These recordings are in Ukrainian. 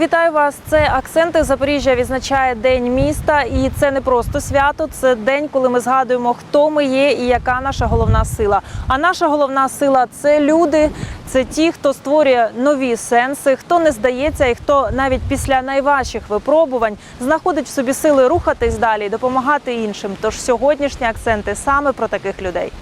Вітаю вас! Це акценти Запоріжжя відзначає День міста, і це не просто свято. Це день, коли ми згадуємо, хто ми є і яка наша головна сила. А наша головна сила це люди, це ті, хто створює нові сенси, хто не здається, і хто навіть після найважчих випробувань знаходить в собі сили рухатись далі і допомагати іншим. Тож сьогоднішні акценти саме про таких людей.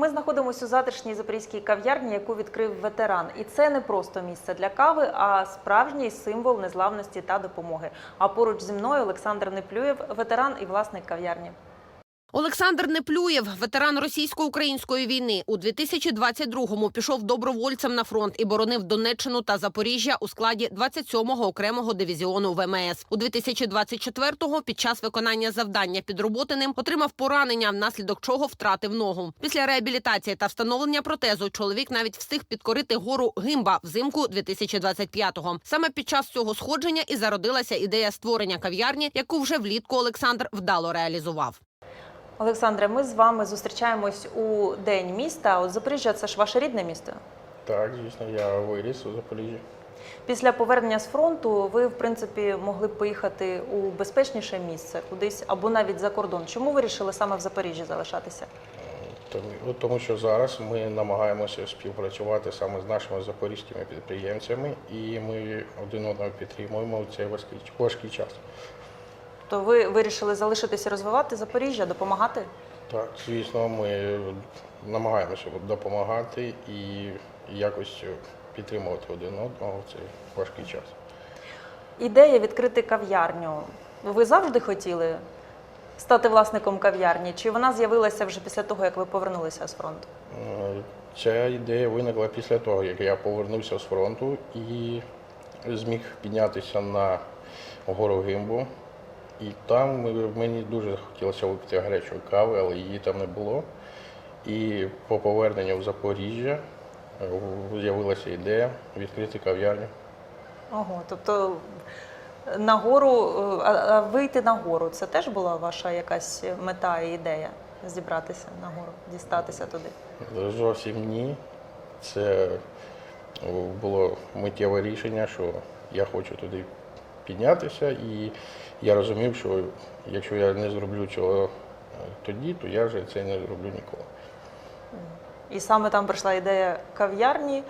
Ми знаходимося у затишній запорізькій кав'ярні, яку відкрив ветеран. І це не просто місце для кави, а справжній символ незламності та допомоги. А поруч зі мною Олександр Неплюєв, ветеран і власник кав'ярні. Олександр Неплюєв, ветеран російсько-української війни, у 2022-му пішов добровольцем на фронт і боронив Донеччину та Запоріжжя у складі 27-го окремого дивізіону ВМС. У 2024-го під час виконання завдання під Роботиним отримав поранення, внаслідок чого втратив ногу. Після реабілітації та встановлення протезу чоловік навіть встиг підкорити гору Гимба взимку 2025-го. Саме під час цього сходження і зародилася ідея створення кав'ярні, яку вже влітку Олександр вдало реалізував. Олександре, ми з вами зустрічаємось у День міста. От Запоріжжя це ж ваше рідне місто. Так, звісно, я виріс у Запоріжжі. Після повернення з фронту ви, в принципі, могли б поїхати у безпечніше місце, кудись або навіть за кордон. Чому ви вирішили саме в Запоріжжі залишатися? Тому, тому що зараз ми намагаємося співпрацювати саме з нашими запорізькими підприємцями, і ми один одного підтримуємо у цей важкий, важкий час. То ви вирішили залишитися розвивати Запоріжжя, допомагати? Так, звісно, ми намагаємося допомагати і якось підтримувати один одного в цей важкий час. Ідея відкрити кав'ярню. Ви завжди хотіли стати власником кав'ярні? Чи вона з'явилася вже після того, як ви повернулися з фронту? Ця ідея виникла після того, як я повернувся з фронту і зміг піднятися на гору Гимбу. І там мені дуже хотілося випити гарячої кави, але її там не було. І по поверненню в Запоріжжя е, з'явилася ідея відкрити кав'ярню. Ого, тобто на гору, е, а, вийти на гору це теж була ваша якась мета і ідея зібратися на гору, дістатися туди? Зовсім ні. Це е, було миттєве рішення, що я хочу туди піднятися, і я розумів, що якщо я не зроблю цього е, тоді, то я вже це не зроблю ніколи. І саме там прийшла ідея кав'ярні,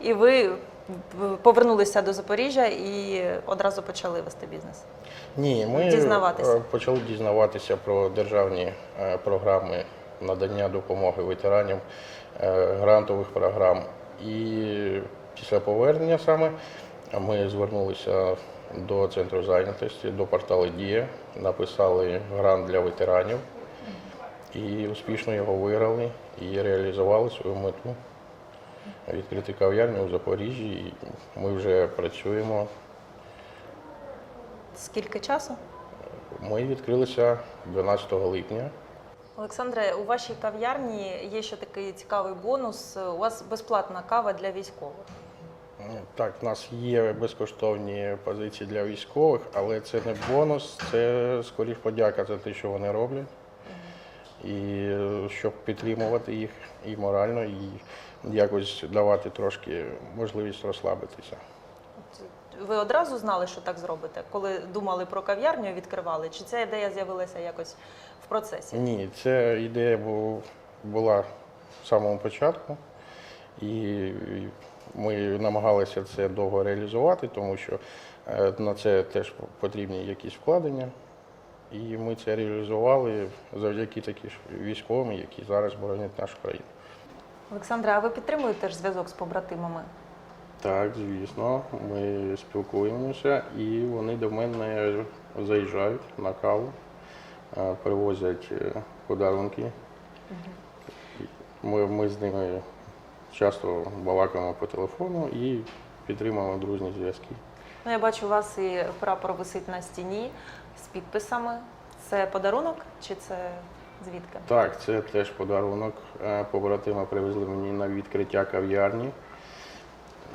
і ви повернулися до Запоріжжя і одразу почали вести бізнес. Ні, ми Дізнаватися. е, почали дізнаватися про державні е, програми надання допомоги ветеранам, грантових програм. І після повернення саме ми звернулися до центру зайнятості, до порталу Дія, написали грант для ветеранів і успішно його виграли і реалізували свою мету. Відкрити кав'ярню у Запоріжжі. І ми вже працюємо Скільки часу? Ми відкрилися 12 липня. Олександре, у вашій кав'ярні є ще такий цікавий бонус. У вас безплатна кава для військових. Так, в нас є безкоштовні позиції для військових, але це не бонус, це скоріш подяка за те, що вони роблять. І е, щоб підтримувати їх і морально, і якось давати трошки можливість розслабитися. Ви одразу знали, що так зробите, коли думали про кав'ярню, відкривали? Чи ця ідея з'явилася якось в процесі? Ні, ця ідея була в самому початку, і ми намагалися це довго реалізувати, тому що е, на це теж потрібні якісь вкладення. І ми це реалізували завдяки таким військовим, які зараз боронять нашу країну. Олександре, а ви підтримуєте ж зв'язок з побратимами? Так, звісно, ми спілкуємося, і вони до мене заїжджають на каву, е, привозять е, подарунки. Ми, ми з ними часто балакаємо по телефону і підтримуємо дружні зв'язки. Ну, я бачу, у вас і прапор висить на стіні з підписами. Це подарунок чи це звідки? Так, це теж подарунок. Е, Побратими привезли мені на відкриття кав'ярні.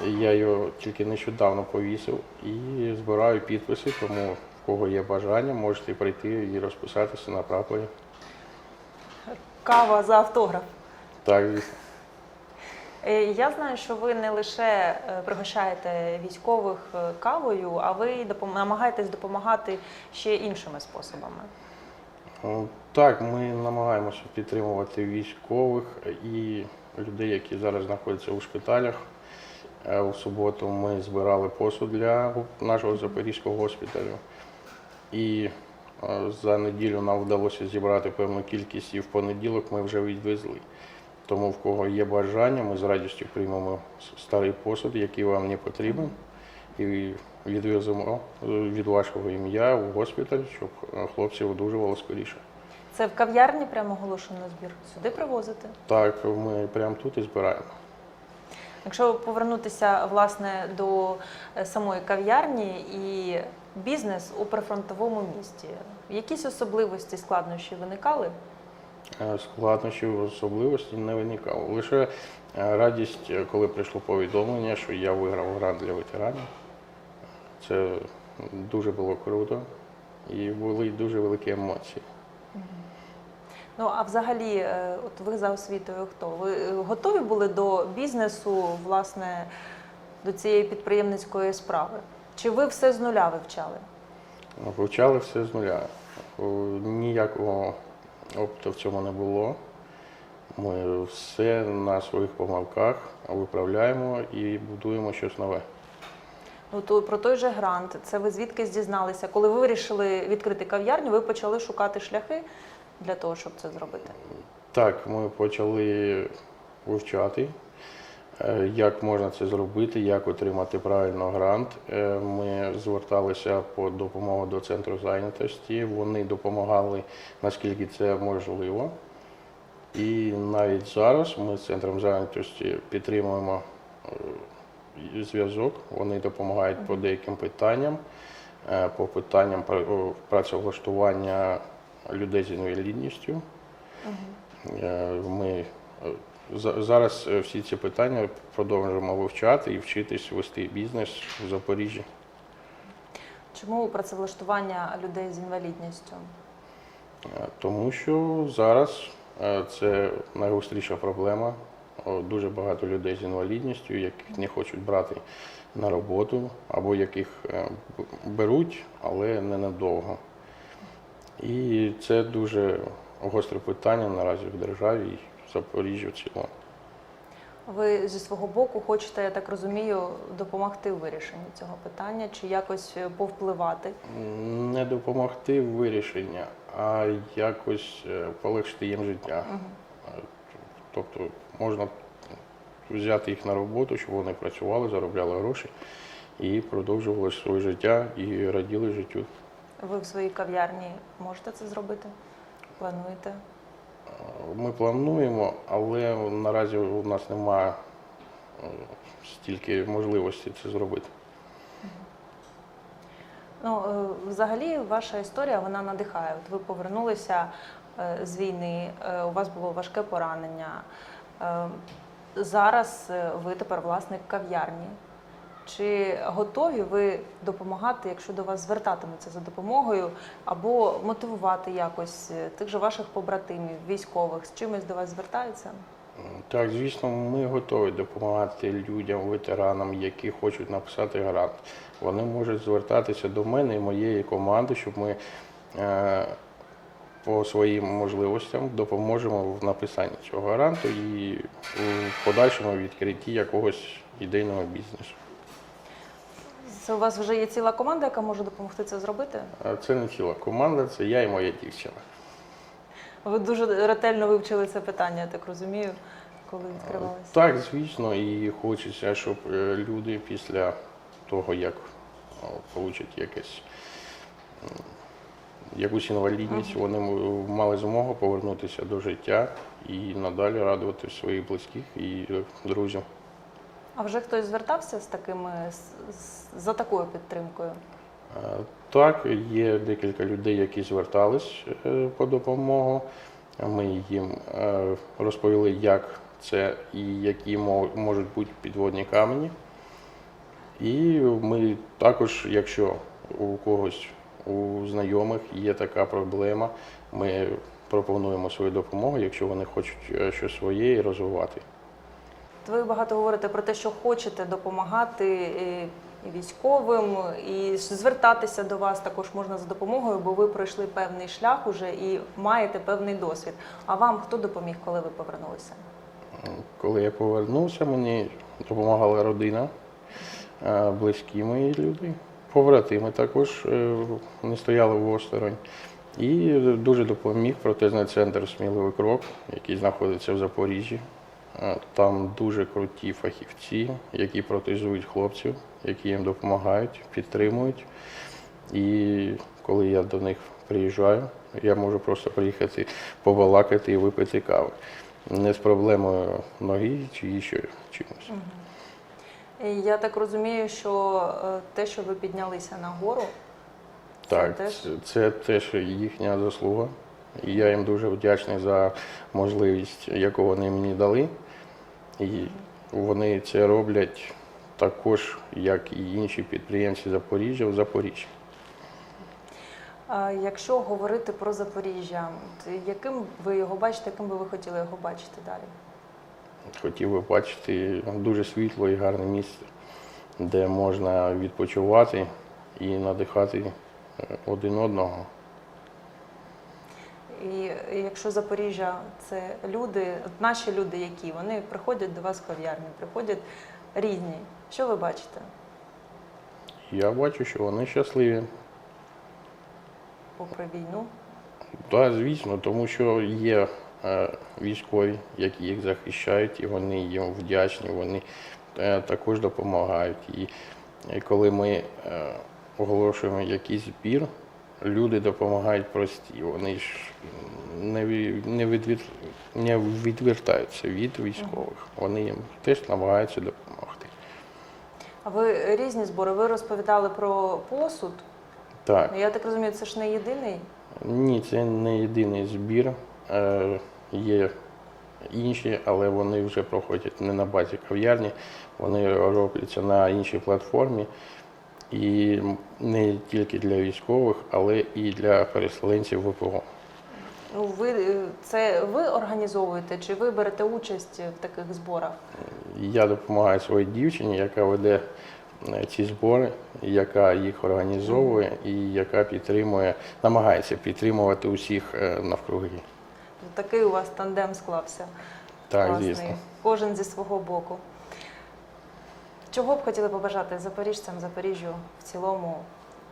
Я його тільки нещодавно повісив і збираю підписи, тому в кого є бажання, можете прийти і розписатися на прапорі. Кава за автограф. Так, звісно. Е, Я знаю, що ви не лише е, пригощаєте військових е, кавою, а ви намагаєтесь допомагати ще іншими способами. Так, ми намагаємося підтримувати військових і людей, які зараз знаходяться у шпиталях. У суботу ми збирали посуд для нашого запорізького госпіталю. І за неділю нам вдалося зібрати певну кількість, і в понеділок ми вже відвезли. Тому в кого є бажання, ми з радістю приймемо старий посуд, який вам не потрібен, і відвеземо е, від вашого ім'я у госпіталь, щоб е, хлопці одужували скоріше. Це в кав'ярні прямо оголошено збір. Сюди привозите. Так, ми прямо тут і збираємо. Якщо повернутися власне до е, самої кав'ярні і бізнес у прифронтовому місті, якісь особливості складнощі виникали? Е, Складнощів особливості не виникало. Лише е, радість, е, коли прийшло повідомлення, що я виграв грант для ветеранів. Це дуже було круто і були дуже великі емоції. Ну а взагалі, от ви за освітою хто? Ви готові були до бізнесу, власне, до цієї підприємницької справи? Чи ви все з нуля вивчали? Вивчали все з нуля. Ніякого опиту в цьому не було. Ми все на своїх помилках виправляємо і будуємо щось нове. Ну то про той же грант, це ви звідки дізналися? Коли ви вирішили відкрити кав'ярню, ви почали шукати шляхи для того, щоб це зробити. Так, ми почали вивчати, як можна це зробити, як отримати правильно грант. Е, Ми зверталися по допомогу до центру зайнятості. Вони допомагали наскільки це можливо. І навіть зараз ми з центром зайнятості підтримуємо е, зв'язок. Вони допомагають по деяким питанням, е, по питанням пра- працевлаштування людей з інвалідністю. Е, Ми е, зараз е, всі ці питання продовжуємо вивчати і вчитись вести бізнес в Запоріжжі. Чому працевлаштування людей з інвалідністю? Е, Тому що зараз е, це найгостріша проблема. Дуже багато людей з інвалідністю, яких не хочуть брати на роботу, або яких беруть, але не надовго. І це дуже гостре питання наразі в державі і в цілому. Ви зі свого боку хочете, я так розумію, допомогти у вирішенні цього питання чи якось е, повпливати? Не допомогти в вирішенні, а якось е, полегшити їм життя. Е, Тобто можна взяти їх на роботу, щоб вони працювали, заробляли гроші і продовжували своє життя і раділи життю. Ви в своїй кав'ярні можете це зробити? Плануєте? Ми плануємо, але наразі у нас немає е, стільки можливостей це зробити. Ну, е, взагалі, ваша історія вона надихає. От ви повернулися е, з війни, у вас було важке поранення. Зараз ви тепер власник кав'ярні. Чи готові ви допомагати, якщо до вас звертатимуться за допомогою, або мотивувати якось е, тих же ваших побратимів, військових, з чимось до вас звертаються? Так, звісно, ми готові допомагати людям, ветеранам, які хочуть написати грант. Вони можуть звертатися до мене і моєї команди, щоб ми е, по своїм можливостям допоможемо в написанні цього гранту і в подальшому відкритті якогось ідейного бізнесу. Це у вас вже є ціла команда, яка може допомогти це зробити? Це не ціла команда, це я і моя дівчина. Ви дуже ретельно вивчили це питання, я так розумію, коли відкривалися. Так, звісно, і хочеться, щоб е, люди після того, як о, получать якесь, якусь інвалідність, вони мали змогу повернутися до життя і надалі радувати своїх близьких і е, друзів. А вже хтось звертався з такими за такою підтримкою? Е, Так, є декілька людей, які звертались е, по допомогу. Ми їм е, розповіли, як це і які можуть бути підводні камені. І ми також, якщо у когось у знайомих є така проблема, ми пропонуємо свою допомогу, якщо вони хочуть щось своє і розвивати. Ви багато говорите про те, що хочете допомагати е, військовим, і звертатися до вас також можна за допомогою, бо ви пройшли певний шлях уже і маєте певний досвід. А вам хто допоміг, коли ви повернулися? Коли я повернувся, мені допомагала родина, е, близькі мої люди, побратими також не стояли в осторонь. І дуже допоміг протезний центр Сміливий крок, який знаходиться в Запоріжжі. Е, Там дуже круті фахівці, які протезують хлопців, які їм допомагають, підтримують. І коли я до них приїжджаю, я можу просто приїхати побалакати і випити кави. Не з проблемою ноги чи ще чимось. Я так розумію, що е, те, що ви піднялися на гору, це Так, теж це, це теж їхня заслуга. І я їм дуже вдячний за можливість, яку вони мені дали. І вони це роблять також, як і інші підприємці Запоріжжя в Запоріжжі. Якщо говорити про Запоріжжя, яким ви його бачите, яким би ви хотіли його бачити далі? Хотів би бачити дуже світло і гарне місце, де можна відпочивати і надихати е, один одного. І якщо Запоріжжя це люди, наші люди, які вони приходять до вас в кав'ярню, приходять різні. Що ви бачите? Я бачу, що вони щасливі. Попри війну, Так, звісно, тому що є е, військові, які їх захищають, і вони їм вдячні, вони е, також допомагають. І, і коли ми е, оголошуємо якийсь збір, люди допомагають прості. Вони ж не, не, відвід, не відвертаються від військових. Вони їм теж намагаються допомогти. а ви різні збори? Ви розповідали про посуд. Так. Я так розумію, це ж не єдиний. Ні, це не єдиний збір. Е, Є інші, але вони вже проходять не на базі кав'ярні, вони робляться на іншій платформі. І не тільки для військових, але і для переселенців ВПО. Ну, ви е, це ви організовуєте чи ви берете участь в таких зборах? Я допомагаю своїй дівчині, яка веде е, ці збори, яка їх організовує і яка підтримує, намагається підтримувати усіх е, навкруги. Такий у вас тандем склався. Так, класний. звісно. Кожен зі свого боку. Чого б хотіли побажати запоріжцям, Запоріжжю в цілому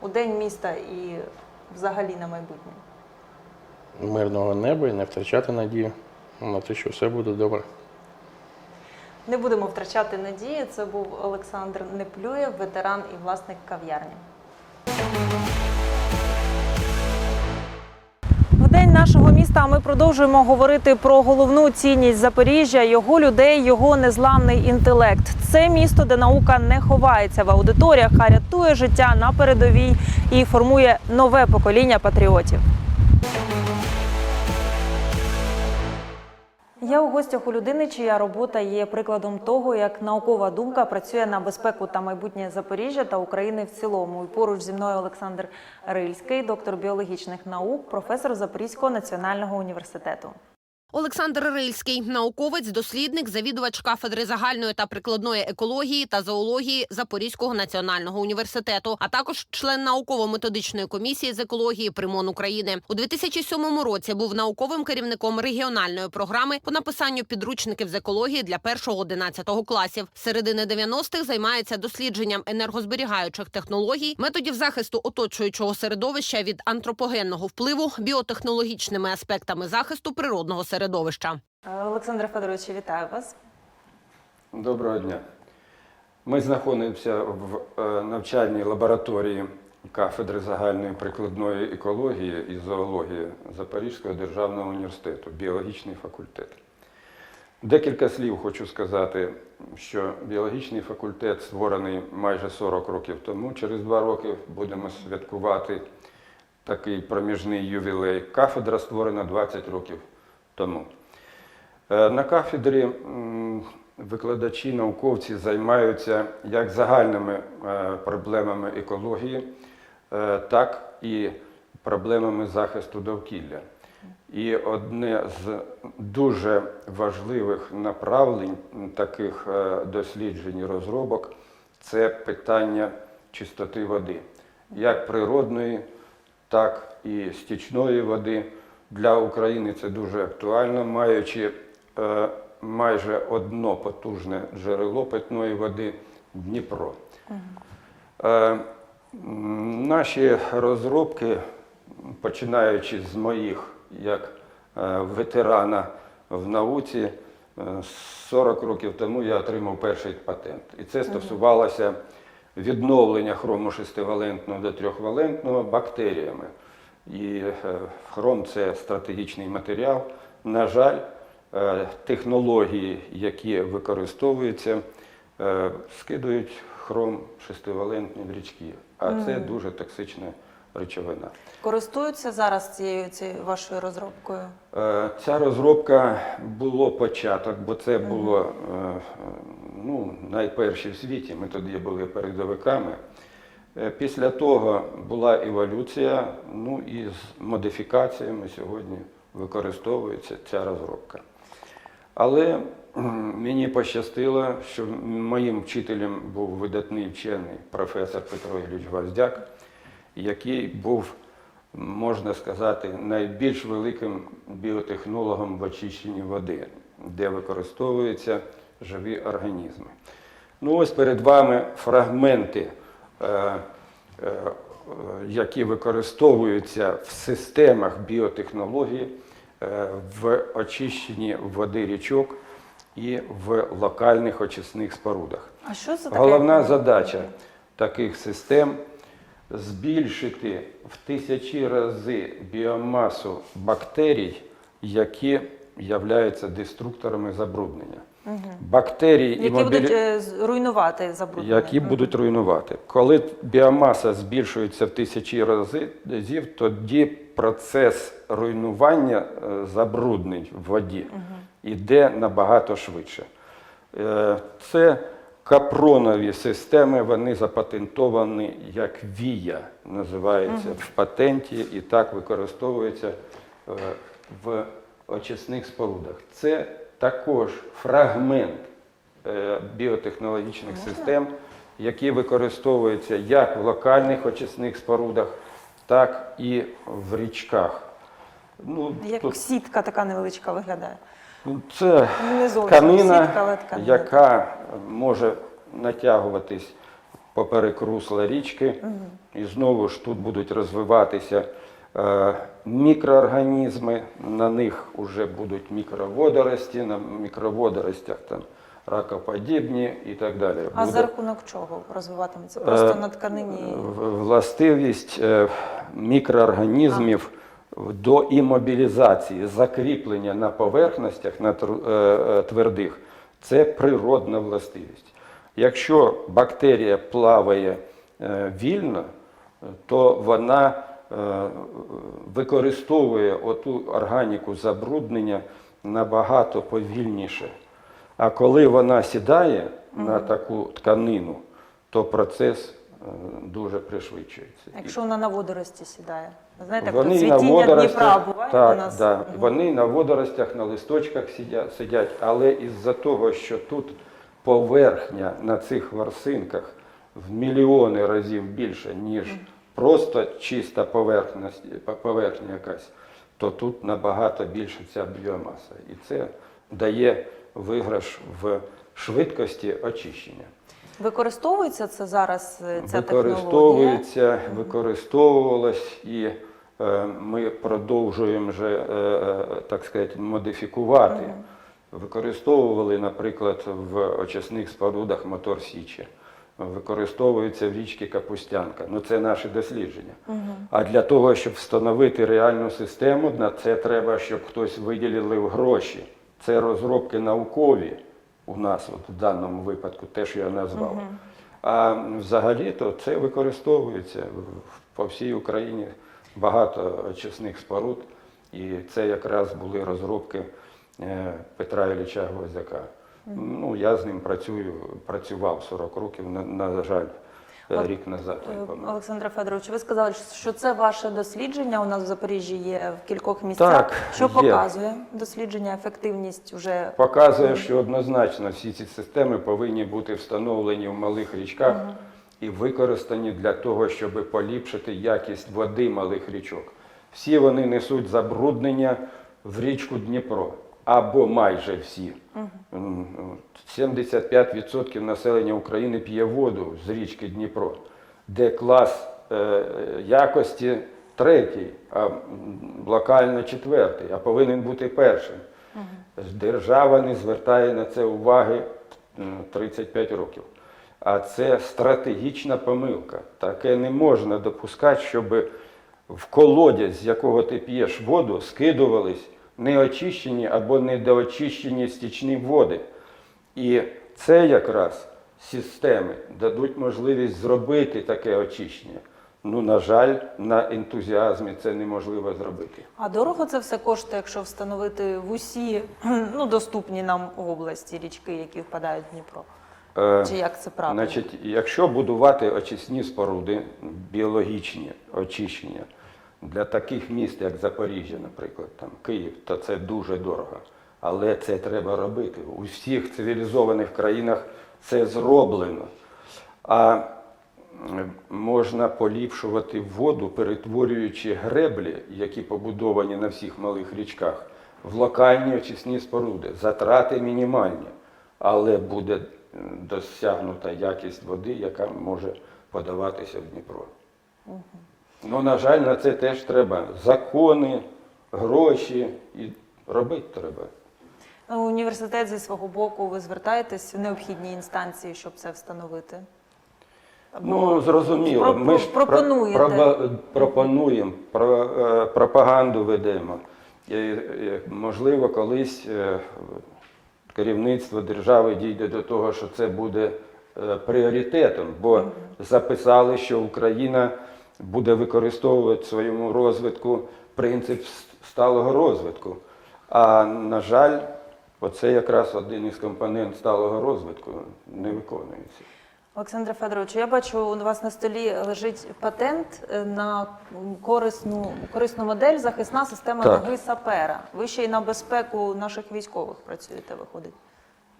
у день міста і взагалі на майбутнє? мирного неба і не втрачати надію на те, що все буде добре. Не будемо втрачати надії. Це був Олександр Неплюєв, ветеран і власник кав'ярні. Нашого міста ми продовжуємо говорити про головну цінність Запоріжжя, його людей, його незламний інтелект. Це місто, де наука не ховається в аудиторіях, а рятує життя на передовій і формує нове покоління патріотів. Я у гостях у людини, чия робота є прикладом того, як наукова думка працює на безпеку та майбутнє Запоріжжя та України в цілому. І поруч зі мною Олександр Рильський, доктор біологічних наук, професор Запорізького національного університету. Олександр Рильський, науковець, дослідник, завідувач кафедри загальної та прикладної екології та зоології Запорізького національного університету, а також член науково-методичної комісії з екології Примон України. У 2007 році був науковим керівником регіональної програми по написанню підручників з екології для 1-11 класів. З середини 90-х займається дослідженням енергозберігаючих технологій, методів захисту оточуючого середовища від антропогенного впливу, біотехнологічними аспектами захисту природного середовища. Е, Олександр Федорович, вітаю вас. Доброго дня. Ми знаходимося в е, навчальній лабораторії кафедри загальної прикладної екології і зоології Запорізького державного університету, біологічний факультет. Декілька слів хочу сказати, що біологічний факультет створений майже 40 років тому. Через два роки будемо святкувати такий проміжний ювілей. Кафедра створена 20 років тому. Е, На кафедрі викладачі, науковці займаються як загальними е, проблемами екології, е, так і проблемами захисту довкілля. І одне з дуже важливих направлень таких досліджень і розробок це питання чистоти води, як природної, так і стічної води. Для України це дуже актуально, маючи е, майже одно потужне джерело питної води Дніпро. Е, Наші розробки, починаючи з моїх як е, ветерана в науці, е, 40 років тому я отримав перший патент. І це стосувалося відновлення хрому шестивалентного до трьохвалентного бактеріями. І е, хром це стратегічний матеріал. На жаль, е, технології, які використовуються, е, скидують хром шестивалентні в річки, а це дуже токсична речовина. Користуються зараз цією, цією вашою розробкою? Е, Ця розробка було початок, бо це було е, е, ну, найперші в світі. Ми тоді були передовиками. Е, Після того була еволюція, ну і з модифікаціями сьогодні використовується ця розробка. Але мені пощастило, що моїм вчителем був видатний вчений професор Петро Ілліч Гвоздяк, який був, можна сказати, найбільш великим біотехнологом в очищенні води, де використовуються живі організми. Ну ось перед вами фрагменти, які використовуються в системах біотехнології е, в очищенні води річок і в локальних очисних спорудах. А що таке? Головна задача таких систем збільшити в тисячі рази біомасу бактерій, які являються деструкторами забруднення. Бактерії і мобілі- будуть е, руйнувати забруднення? які будуть руйнувати. Коли біомаса збільшується в тисячі разів, тоді процес руйнування е, забруднень в воді йде набагато швидше. Е, Це капронові системи, вони запатентовані як вія, називається в патенті, і так використовуються е, в очисних спорудах. Це також фрагмент е, біотехнологічних систем, які використовуються як в локальних очисних спорудах, так і в річках. Ну, Як тут, сітка така невеличка виглядає. ну, це зовсім тканина, сітка, тканина. яка може натягуватись поперек русла річки, і знову ж тут будуть розвиватися мікроорганізми, на них вже будуть мікроводорості, на мікроводоростях там ракоподібні і так далі. А Буде- за рахунок чого розвиватиметься? Просто Е, на тканині. властивість е, мікроорганізмів до імобілізації, закріплення на поверхностях на е, е, твердих це природна властивість. Якщо бактерія плаває е, вільно, е, то вона е, використовує оту органіку забруднення набагато повільніше. А коли вона сідає на таку тканину, то процес е, дуже пришвидшується. Якщо вона на водорості сідає. Знаєте, як Вони тут на цвітіння Дніпра буває так, у нас. да, Мгм. вони на водоростях, на листочках сидять, сидять, але із-за того, що тут поверхня на цих ворсинках в мільйони разів більше, ніж просто чиста поверхня, поверхня якась, то тут набагато більше ця біомаса. І це дає виграш в швидкості очищення. Використовується це зараз, е, ця технологія? Використовується, використовувалось і е, ми продовжуємо вже, е, так сказати, модифікувати. Використовували, наприклад, в очисних спорудах мотор Січі. Використовується в річці Капустянка. Ну, це наші дослідження. А для того, щоб встановити реальну систему, на це треба, щоб хтось виділив гроші. Це розробки наукові у нас, от в даному випадку, те, що я назвав. А взагалі-то це використовується по всій Україні багато очисних споруд, і це якраз були розробки е, Петра Ілліча Гвоздяка. Ну, я з ним працюю, працював 40 років, на, на жаль. е, рік назад. він помер. Олександре Федоровичу, ви сказали, що це ваше дослідження. У нас в Запоріжжі є в кількох місцях. Так, що є. показує дослідження, ефективність вже Показує, що однозначно всі ці системи повинні бути встановлені в малих річках і використані для того, щоб поліпшити якість води малих річок. Всі вони несуть забруднення в річку Дніпро. Або майже всі. М, от 75% населення України п'є воду з річки Дніпро, де клас е, якості третій, а локально четвертий, а повинен бути першим. Держава не звертає на це уваги 35 років. А це стратегічна помилка. Таке не можна допускати, щоб в колодязь, з якого ти п'єш воду, скидувались неочищені або недоочищені стічні води. І це якраз системи дадуть можливість зробити таке очищення. Ну, на жаль, на ентузіазмі це неможливо зробити. а дорого це все коштує, якщо встановити в усі ну доступні нам області річки, які впадають в Дніпро. Е, Чи як це правильно? Значить, якщо будувати очисні споруди, біологічні очищення для таких міст, як Запоріжжя, наприклад, там Київ, то це дуже дорого. Але це треба робити. У всіх цивілізованих країнах це зроблено. А можна поліпшувати воду, перетворюючи греблі, які побудовані на всіх малих річках, в локальні очисні споруди. Затрати мінімальні, але буде досягнута якість води, яка може подаватися в Дніпро. Ну, на жаль, на це теж треба закони, гроші і робити треба. Університет зі свого боку, ви звертаєтесь в необхідні інстанції, щоб це встановити? Або- Ну, зрозуміло. Про- Ми ж про- пропонуєте. проба- пропонуємо, про, е, пропаганду ведемо. І, можливо, колись е, керівництво держави дійде до того, що це буде е, пріоритетом, бо записали, що Україна буде використовувати в своєму розвитку принцип сталого розвитку. А на жаль, оце якраз один із компонент сталого розвитку не виконується. Олександре Федоровичу, я бачу, у вас на столі лежить патент е, на корисну, корисну модель захисна система Так. ноги сапера. Ви ще й на безпеку наших військових працюєте, виходить.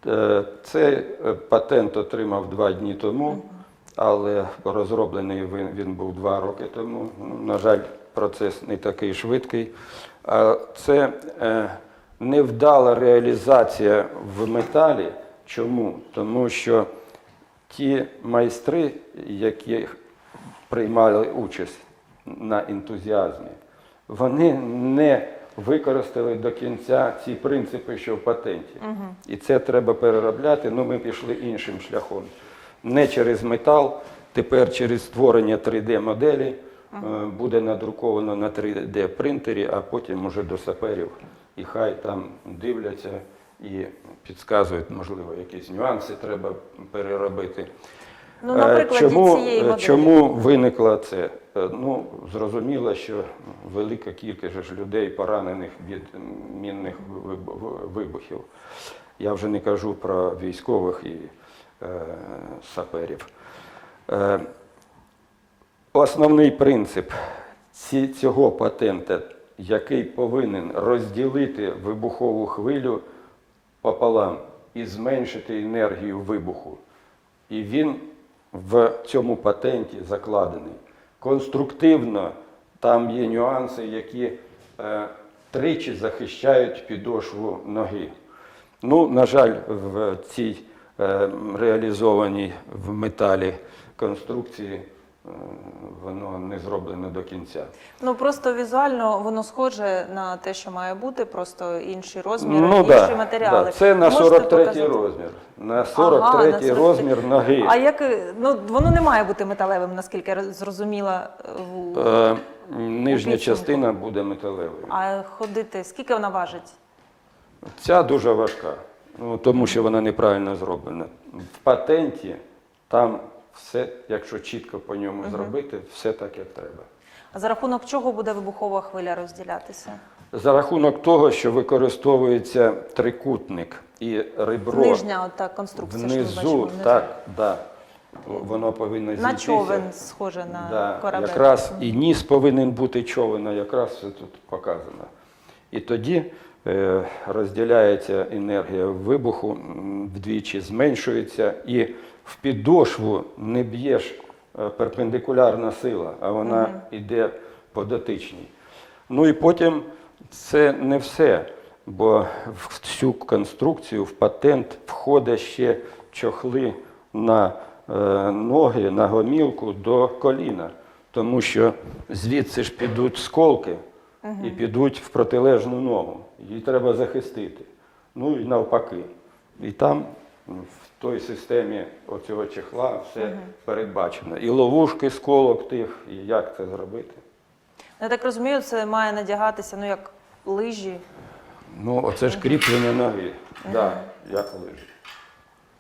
Е, Цей е, патент отримав два дні тому, але розроблений він, він був два роки тому. На жаль, процес не такий швидкий. А Це е, невдала реалізація в металі. Чому? Тому що ті майстри, які приймали участь на ентузіазмі, вони не використали до кінця ці принципи, що в патенті. І це треба переробляти. Ну, ми пішли іншим шляхом. Не через метал, тепер через створення 3D-моделі е, буде надруковано на 3D-принтері, а потім уже до саперів. І хай там дивляться і підказують, можливо, якісь нюанси треба переробити. Ну, Е, чому, цієї е. Чому виникло це? Ну, зрозуміло, що велика кількість людей поранених від мінних вибухів. Я вже не кажу про військових і саперів. Е, Основний принцип цього патента, який повинен розділити вибухову хвилю пополам і зменшити енергію вибуху. І він в цьому патенті закладений. Конструктивно там є нюанси, які е, тричі захищають підошву ноги. Ну, на жаль, в цій е, реалізованій в металі конструкції е, воно не зроблено до кінця. Ну просто візуально воно схоже на те, що має бути, просто інші розміри, ну, інші да, матеріали. Да. Це на 43 показати? розмір. На Ага, 43 на 43. розмір ноги. А як е, ну воно не має бути металевим, наскільки я зрозуміла. в- Е, нижня підсумку. частина буде металевою. А ходити, скільки вона важить? Ця дуже важка, ну, тому що вона неправильно зроблена. В патенті там все, якщо чітко по ньому зробити, все так, як треба. А за рахунок чого буде вибухова хвиля розділятися? За рахунок того, що використовується трикутник і ребро Нижня ота конструкція, що внизу, бачимо внизу. так, да. воно повинно На човен схоже на Да, корабель. якраз і ніс повинен бути човена, якраз все тут показано. І тоді розділяється енергія вибуху, вдвічі зменшується, і в підошву не б'єш е, перпендикулярна сила, а вона йде по дотичній. Ну і потім це не все, бо в цю конструкцію, в патент входить ще чохли на е, ноги, на гомілку до коліна, тому що звідси ж підуть сколки і підуть в протилежну ногу. Її треба захистити. Ну і навпаки. І там в той системі оцього чехла все передбачено. І ловушки сколок тих, і як це зробити. Я так розумію, це має надягатися ну як лижі. Ну, оце ж кріплення ноги. Да, як лижі.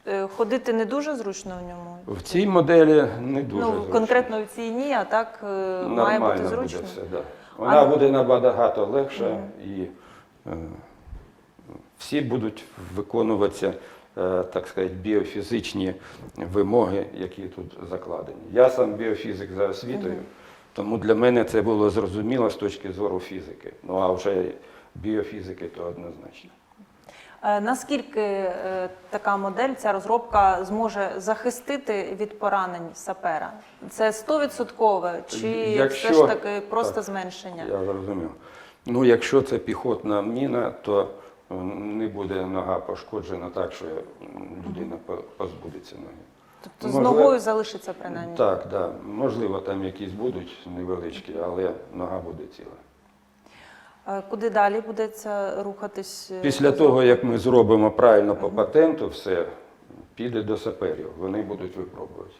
Е, Ходити не дуже зручно в ньому. В цій моделі не дуже ну, зручно. конкретно в цій ні, а так е, має бути зручно. буде все, да. Вона буде набагато легша і е, всі будуть виконуватися, е, так сказати, біофізичні вимоги, які тут закладені. Я сам біофізик за освітою, тому для мене це було зрозуміло з точки зору фізики. Ну а вже біофізики то однозначно. Е, Наскільки е, така модель, ця розробка зможе захистити від поранень сапера? Це 100% чи Якщо- все ж таки просто так. зменшення? Я зрозумів. Ну, якщо це піхотна міна, то е, не буде нога пошкоджена так, що людина позбудеться ноги. Тобто з ногою залишиться принаймні. Так, да. можливо, там якісь будуть невеличкі, але нога буде ціла. Куди далі будеться рухатись? е, Після того, як ми зробимо правильно по патенту, все піде до саперів. Вони будуть випробувати.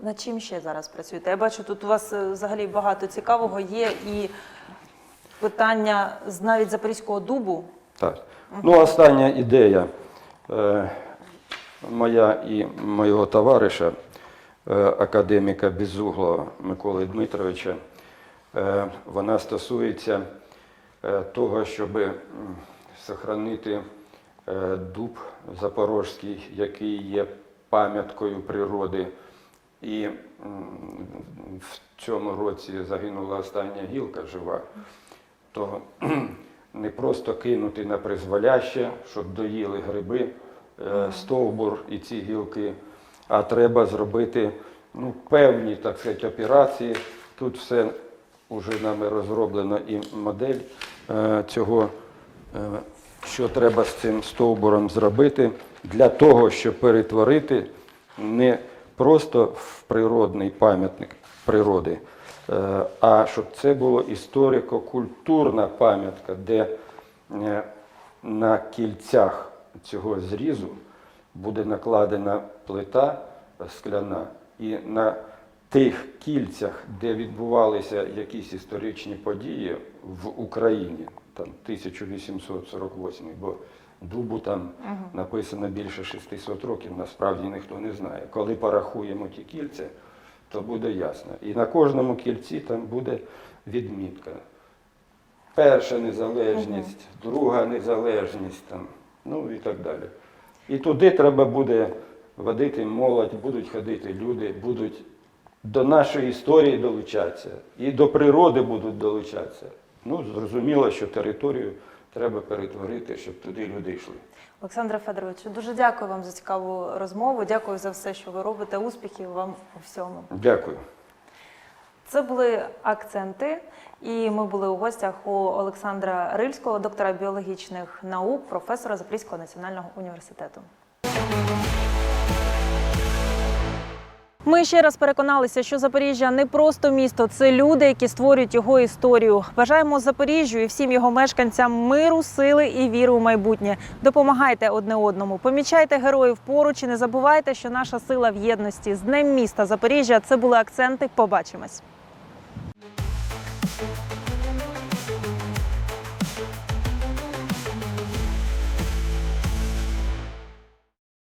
Над чим ще зараз працюєте? Я бачу, тут у вас е, взагалі багато цікавого є і питання навіть Запорізького дубу. Так. Ну, остання ідея е, моя і моєго товариша, е, академіка Безуглова Миколи Дмитровича, е, вона стосується того, щоб сохранити е, дуб запорожський, який є пам'яткою природи. І в цьому році загинула остання гілка жива то не просто кинути на призволяще, щоб доїли гриби, е, стовбур і ці гілки, а треба зробити ну, певні так сказати, операції. Тут все вже нами розроблено і модель е, цього, е, що треба з цим стовбуром зробити для того, щоб перетворити не просто в природний пам'ятник природи, е, а щоб це було історико-культурна пам'ятка, де е, на кільцях цього зрізу буде накладена плита скляна, і на тих кільцях, де відбувалися якісь історичні події в Україні, там 1848, бо дубу там написано більше 600 років, насправді ніхто не знає. Коли порахуємо ті кільця, то буде ясно. І на кожному кільці там буде відмітка. Перша незалежність, друга незалежність, там, ну і так далі. І туди треба буде водити молодь, будуть ходити люди, будуть до нашої історії долучатися, і до природи будуть долучатися. Ну, зрозуміло, що територію треба перетворити, щоб туди люди йшли. Олександре Федоровичу, дуже дякую вам за цікаву розмову. Дякую за все, що ви робите. Успіхів вам у всьому. Дякую. Це були акценти, і ми були у гостях у Олександра Рильського, доктора біологічних наук, професора Запорізького національного університету. Ми ще раз переконалися, що Запоріжжя не просто місто, це люди, які створюють його історію. Бажаємо Запоріжжю і всім його мешканцям миру, сили і віри у майбутнє. Допомагайте одне одному, помічайте героїв поруч і не забувайте, що наша сила в єдності. З Днем міста Запоріжжя це були акценти. Побачимось.